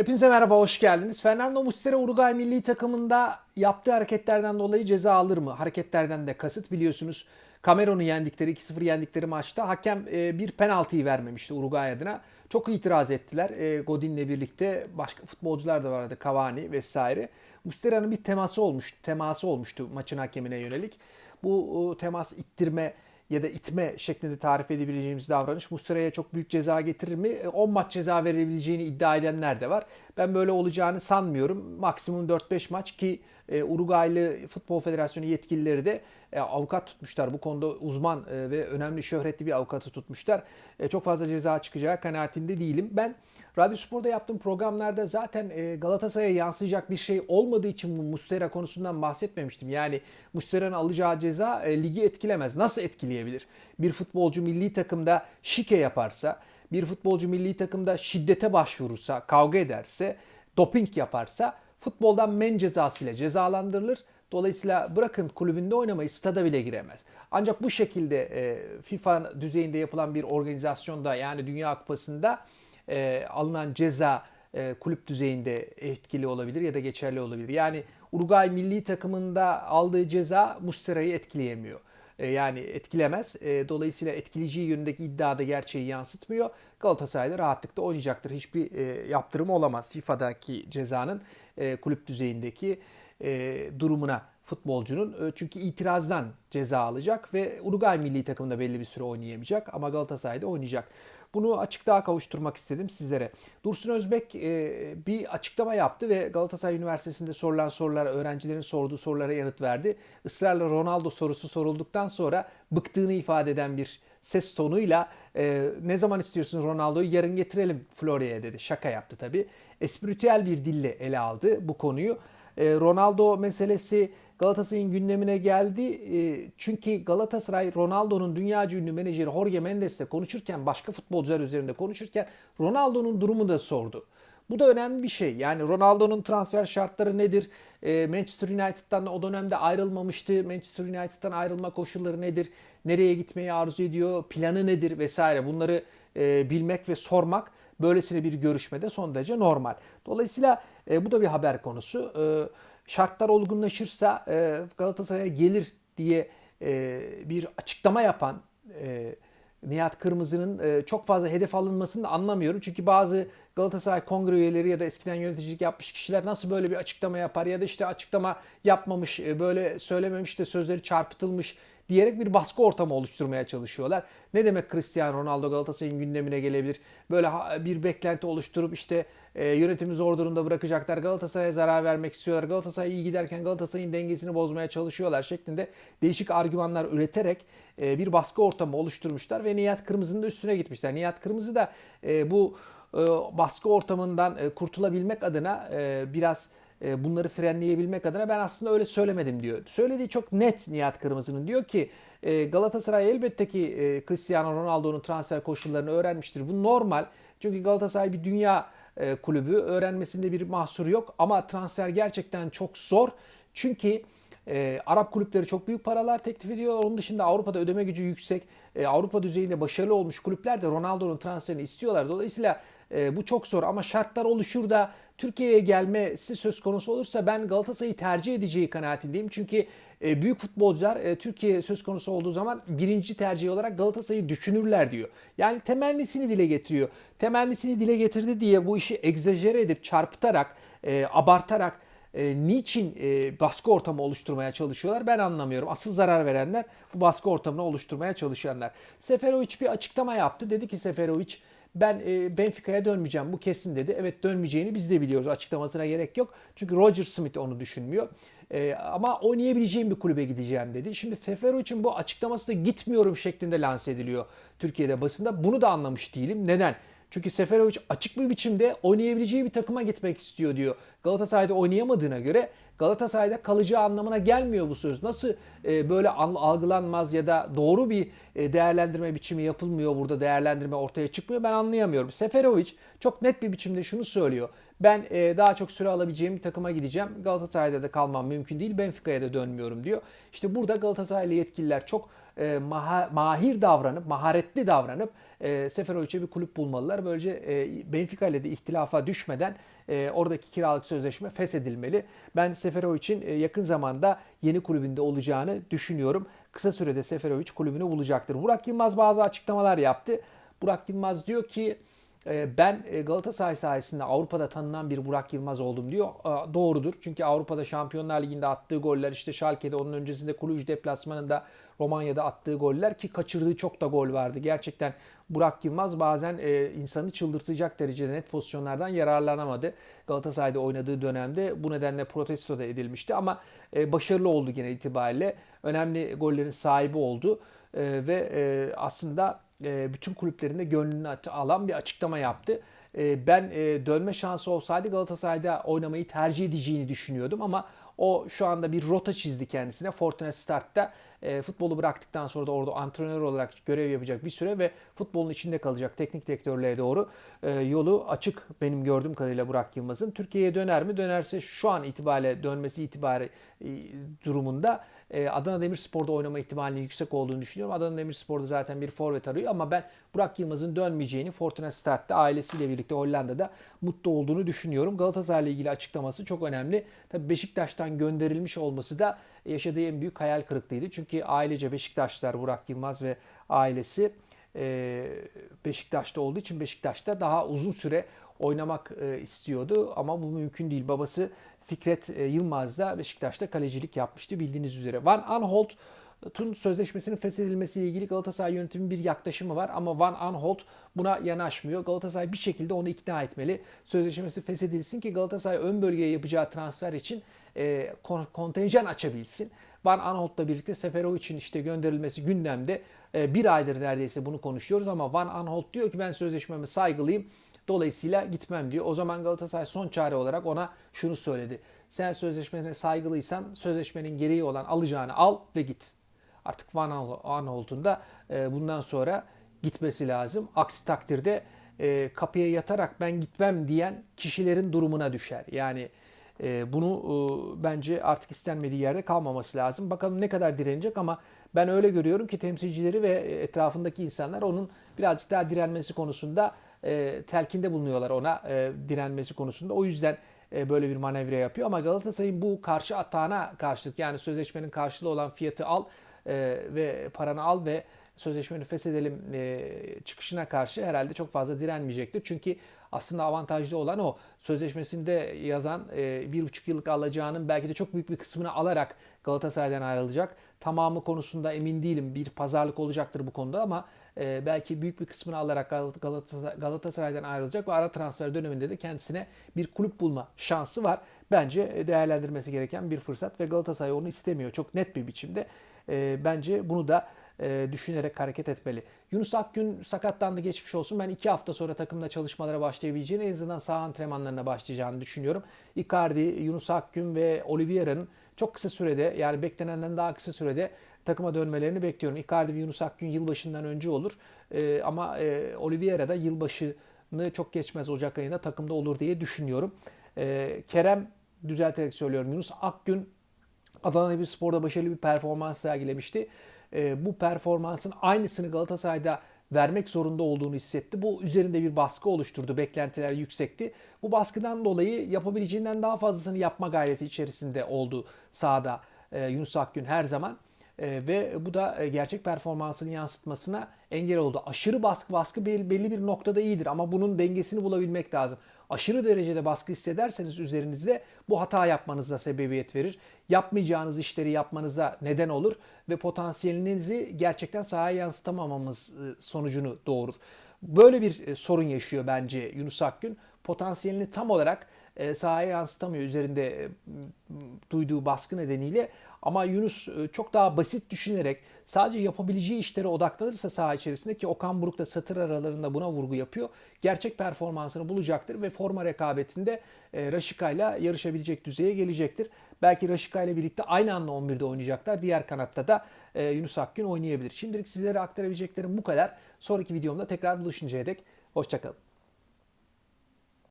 Hepinize merhaba, hoş geldiniz. Fernando Muslera Uruguay milli takımında yaptığı hareketlerden dolayı ceza alır mı? Hareketlerden de kasıt biliyorsunuz. Cameron'u yendikleri, 2-0 yendikleri maçta hakem e, bir penaltıyı vermemişti Uruguay adına. Çok itiraz ettiler. E, Godin'le birlikte başka futbolcular da vardı, Cavani vesaire. Muslera'nın bir teması olmuştu, teması olmuştu maçın hakemine yönelik. Bu temas ittirme ya da itme şeklinde tarif edebileceğimiz davranış Muslera'ya çok büyük ceza getirir mi? 10 maç ceza verebileceğini iddia edenler de var. Ben böyle olacağını sanmıyorum. Maksimum 4-5 maç ki e, Uruguaylı Futbol Federasyonu yetkilileri de e, avukat tutmuşlar. Bu konuda uzman e, ve önemli şöhretli bir avukatı tutmuşlar. Çok fazla ceza çıkacağı kanaatinde değilim. Ben Radyo Spor'da yaptığım programlarda zaten Galatasaray'a yansıyacak bir şey olmadığı için bu Mustera konusundan bahsetmemiştim. Yani Mustera'nın alacağı ceza ligi etkilemez. Nasıl etkileyebilir? Bir futbolcu milli takımda şike yaparsa, bir futbolcu milli takımda şiddete başvurursa, kavga ederse, doping yaparsa futboldan men cezası ile cezalandırılır. Dolayısıyla bırakın kulübünde oynamayı stada bile giremez. Ancak bu şekilde e, FIFA düzeyinde yapılan bir organizasyonda yani Dünya Kupası'nda e, alınan ceza e, kulüp düzeyinde etkili olabilir ya da geçerli olabilir. Yani Uruguay milli takımında aldığı ceza Mustera'yı etkileyemiyor. E, yani etkilemez. E, dolayısıyla etkileyeceği yönündeki iddia da gerçeği yansıtmıyor. Galatasaray'da rahatlıkla oynayacaktır. Hiçbir e, yaptırımı olamaz FIFA'daki cezanın kulüp düzeyindeki durumuna futbolcunun. Çünkü itirazdan ceza alacak ve Uruguay milli takımında belli bir süre oynayamayacak ama Galatasaray'da oynayacak. Bunu açıklığa kavuşturmak istedim sizlere. Dursun Özbek e, bir açıklama yaptı ve Galatasaray Üniversitesi'nde sorulan sorular, öğrencilerin sorduğu sorulara yanıt verdi. Israrla Ronaldo sorusu sorulduktan sonra bıktığını ifade eden bir ses tonuyla e, ne zaman istiyorsun Ronaldo'yu yarın getirelim Florya'ya dedi. Şaka yaptı tabii. Espritüel bir dille ele aldı bu konuyu. E, Ronaldo meselesi Galatasaray'ın gündemine geldi. E, çünkü Galatasaray Ronaldo'nun dünyaca ünlü menajeri Jorge Mendes'le konuşurken başka futbolcular üzerinde konuşurken Ronaldo'nun durumu da sordu. Bu da önemli bir şey. Yani Ronaldo'nun transfer şartları nedir? E, Manchester United'dan o dönemde ayrılmamıştı. Manchester United'dan ayrılma koşulları nedir? Nereye gitmeyi arzu ediyor? Planı nedir? Vesaire. Bunları e, bilmek ve sormak böylesine bir görüşmede son derece normal. Dolayısıyla bu da bir haber konusu şartlar olgunlaşırsa e, Galatasaray'a gelir diye e, bir açıklama yapan e, Nihat Kırmızı'nın e, çok fazla hedef alınmasını da anlamıyorum. Çünkü bazı Galatasaray kongre üyeleri ya da eskiden yöneticilik yapmış kişiler nasıl böyle bir açıklama yapar ya da işte açıklama yapmamış, e, böyle söylememiş de sözleri çarpıtılmış diyerek bir baskı ortamı oluşturmaya çalışıyorlar. Ne demek Cristiano Ronaldo Galatasaray'ın gündemine gelebilir? Böyle bir beklenti oluşturup işte e, yönetimi zor durumda bırakacaklar. Galatasaray'a zarar vermek istiyorlar. Galatasaray iyi giderken Galatasaray'ın dengesini bozmaya çalışıyorlar şeklinde değişik argümanlar üreterek e, bir baskı ortamı oluşturmuşlar ve Nihat Kırmızı'nın da üstüne gitmişler. Nihat Kırmızı da e, bu e, baskı ortamından e, kurtulabilmek adına e, biraz bunları frenleyebilmek adına ben aslında öyle söylemedim diyor. Söylediği çok net Nihat Kırmızı'nın diyor ki e, Galatasaray elbette ki e, Cristiano Ronaldo'nun transfer koşullarını öğrenmiştir. Bu normal. Çünkü Galatasaray bir dünya kulübü. Öğrenmesinde bir mahsur yok. Ama transfer gerçekten çok zor. Çünkü Arap kulüpleri çok büyük paralar teklif ediyorlar. Onun dışında Avrupa'da ödeme gücü yüksek. Avrupa düzeyinde başarılı olmuş kulüpler de Ronaldo'nun transferini istiyorlar. Dolayısıyla bu çok zor ama şartlar oluşur da Türkiye'ye gelmesi söz konusu olursa ben Galatasaray'ı tercih edeceği kanaatindeyim. Çünkü e, büyük futbolcular e, Türkiye söz konusu olduğu zaman birinci tercih olarak Galatasaray'ı düşünürler diyor. Yani temennisini dile getiriyor. Temennisini dile getirdi diye bu işi egzajere edip çarpıtarak, e, abartarak niçin baskı ortamı oluşturmaya çalışıyorlar ben anlamıyorum. Asıl zarar verenler bu baskı ortamını oluşturmaya çalışanlar. Seferovic bir açıklama yaptı. Dedi ki Seferovic ben e, Benfica'ya dönmeyeceğim bu kesin dedi. Evet dönmeyeceğini biz de biliyoruz açıklamasına gerek yok. Çünkü Roger Smith onu düşünmüyor. E, ama oynayabileceğim bir kulübe gideceğim dedi. Şimdi Sefero için bu açıklaması da gitmiyorum şeklinde lanse ediliyor Türkiye'de basında. Bunu da anlamış değilim. Neden? Çünkü Seferovic açık bir biçimde oynayabileceği bir takıma gitmek istiyor diyor. Galatasaray'da oynayamadığına göre Galatasaray'da kalacağı anlamına gelmiyor bu söz. Nasıl e, böyle algılanmaz ya da doğru bir e, değerlendirme biçimi yapılmıyor burada değerlendirme ortaya çıkmıyor ben anlayamıyorum. Seferovic çok net bir biçimde şunu söylüyor. Ben e, daha çok süre alabileceğim bir takıma gideceğim. Galatasaray'da da kalmam mümkün değil. Benfica'ya da dönmüyorum diyor. İşte burada Galatasaraylı yetkililer çok mahir davranıp, maharetli davranıp e, Seferovic'e bir kulüp bulmalılar. Böylece e, Benfica ile de ihtilafa düşmeden e, oradaki kiralık sözleşme feshedilmeli. Ben Seferovic'in e, yakın zamanda yeni kulübünde olacağını düşünüyorum. Kısa sürede Seferovic kulübünü bulacaktır. Burak Yılmaz bazı açıklamalar yaptı. Burak Yılmaz diyor ki ben e, Galatasaray sayesinde Avrupa'da tanınan bir Burak Yılmaz oldum diyor. E, Doğrudur. Çünkü Avrupa'da Şampiyonlar Ligi'nde attığı goller işte Schalke'de onun öncesinde Cluj deplasmanında Romanya'da attığı goller ki kaçırdığı çok da gol vardı. Gerçekten Burak Yılmaz bazen insanı çıldırtacak derecede net pozisyonlardan yararlanamadı. Galatasaray'da oynadığı dönemde bu nedenle protesto da edilmişti ama başarılı oldu gene itibariyle. Önemli gollerin sahibi oldu ve aslında e, bütün kulüplerinde gönlünü alan bir açıklama yaptı. E, ben e, dönme şansı olsaydı Galatasaray'da oynamayı tercih edeceğini düşünüyordum ama o şu anda bir rota çizdi kendisine. Fortuna Start'ta futbolu bıraktıktan sonra da orada antrenör olarak görev yapacak bir süre ve futbolun içinde kalacak teknik direktörlüğe doğru yolu açık benim gördüğüm kadarıyla Burak Yılmaz'ın. Türkiye'ye döner mi? Dönerse şu an itibariyle dönmesi itibari durumunda e, Adana Demirspor'da oynama ihtimalinin yüksek olduğunu düşünüyorum. Adana Demirspor'da zaten bir forvet arıyor ama ben Burak Yılmaz'ın dönmeyeceğini Fortuna Start'ta ailesiyle birlikte Hollanda'da mutlu olduğunu düşünüyorum. Galatasaray'la ilgili açıklaması çok önemli. Tabii Beşiktaş'tan gönderilmiş olması da yaşadığı en büyük hayal kırıklığıydı. Çünkü ailece Beşiktaşlar Burak Yılmaz ve ailesi e, Beşiktaş'ta olduğu için Beşiktaş'ta daha uzun süre oynamak e, istiyordu ama bu mümkün değil. Babası Fikret e, Yılmaz da Beşiktaş'ta kalecilik yapmıştı bildiğiniz üzere. Van Aanholt'un sözleşmesinin feshedilmesiyle ilgili Galatasaray yönetiminin bir yaklaşımı var ama Van Aanholt buna yanaşmıyor. Galatasaray bir şekilde onu ikna etmeli. Sözleşmesi feshedilsin ki Galatasaray ön bölgeye yapacağı transfer için e, kontenjan açabilsin. Van Aanholt'la birlikte Seferovic'in işte gönderilmesi gündemde. E, bir aydır neredeyse bunu konuşuyoruz ama Van Aanholt diyor ki ben sözleşmeme saygılıyım. Dolayısıyla gitmem diyor. O zaman Galatasaray son çare olarak ona şunu söyledi. Sen sözleşmene saygılıysan sözleşmenin gereği olan alacağını al ve git. Artık Van Aanholt'un e, bundan sonra gitmesi lazım. Aksi takdirde e, kapıya yatarak ben gitmem diyen kişilerin durumuna düşer. Yani e, bunu bence artık istenmediği yerde kalmaması lazım. Bakalım ne kadar direnecek ama ben öyle görüyorum ki temsilcileri ve etrafındaki insanlar onun birazcık daha direnmesi konusunda e, telkinde bulunuyorlar ona e, direnmesi konusunda. O yüzden e, böyle bir manevra yapıyor. Ama Galatasaray'ın bu karşı atağına karşılık yani sözleşmenin karşılığı olan fiyatı al e, ve paranı al ve sözleşmeni feshedelim e, çıkışına karşı herhalde çok fazla direnmeyecektir. Çünkü aslında avantajlı olan o. Sözleşmesinde yazan e, bir buçuk yıllık alacağının belki de çok büyük bir kısmını alarak Galatasaray'dan ayrılacak. Tamamı konusunda emin değilim. Bir pazarlık olacaktır bu konuda ama e, belki büyük bir kısmını alarak Galatasaray'dan ayrılacak ve ara transfer döneminde de kendisine bir kulüp bulma şansı var. Bence değerlendirmesi gereken bir fırsat ve Galatasaray onu istemiyor çok net bir biçimde. E, bence bunu da e, düşünerek hareket etmeli. Yunus Akgün sakatlandı geçmiş olsun. Ben iki hafta sonra takımda çalışmalara başlayabileceğini en azından sağ antrenmanlarına başlayacağını düşünüyorum. Icardi, Yunus Akgün ve Oliveira'nın çok kısa sürede yani beklenenden daha kısa sürede takıma dönmelerini bekliyorum. Icardi ve Yunus Akgün yılbaşından önce olur. E, ama e, Oliveira da yılbaşını çok geçmez Ocak ayında takımda olur diye düşünüyorum. E, Kerem düzelterek söylüyorum. Yunus Akgün Adana Demirspor'da başarılı bir performans sergilemişti. E, bu performansın aynısını Galatasaray'da vermek zorunda olduğunu hissetti. Bu üzerinde bir baskı oluşturdu. Beklentiler yüksekti. Bu baskıdan dolayı yapabileceğinden daha fazlasını yapma gayreti içerisinde oldu sahada e, Yunus Akgün her zaman. E, ve bu da e, gerçek performansını yansıtmasına engel oldu. Aşırı baskı baskı belli bir noktada iyidir ama bunun dengesini bulabilmek lazım. Aşırı derecede baskı hissederseniz üzerinizde bu hata yapmanıza sebebiyet verir. Yapmayacağınız işleri yapmanıza neden olur ve potansiyelinizi gerçekten sahaya yansıtamamamız e, sonucunu doğurur. Böyle bir sorun yaşıyor bence Yunus Akgün. Potansiyelini tam olarak sahaya yansıtamıyor üzerinde duyduğu baskı nedeniyle ama Yunus e, çok daha basit düşünerek sadece yapabileceği işlere odaklanırsa saha içerisinde ki Okan Buruk da satır aralarında buna vurgu yapıyor. Gerçek performansını bulacaktır ve forma rekabetinde e, Raşika ile yarışabilecek düzeye gelecektir. Belki Raşika ile birlikte aynı anda 11'de oynayacaklar. Diğer kanatta da e, Yunus Akgün oynayabilir. Şimdilik sizlere aktarabileceklerim bu kadar. Sonraki videomda tekrar buluşuncaya dek hoşçakalın.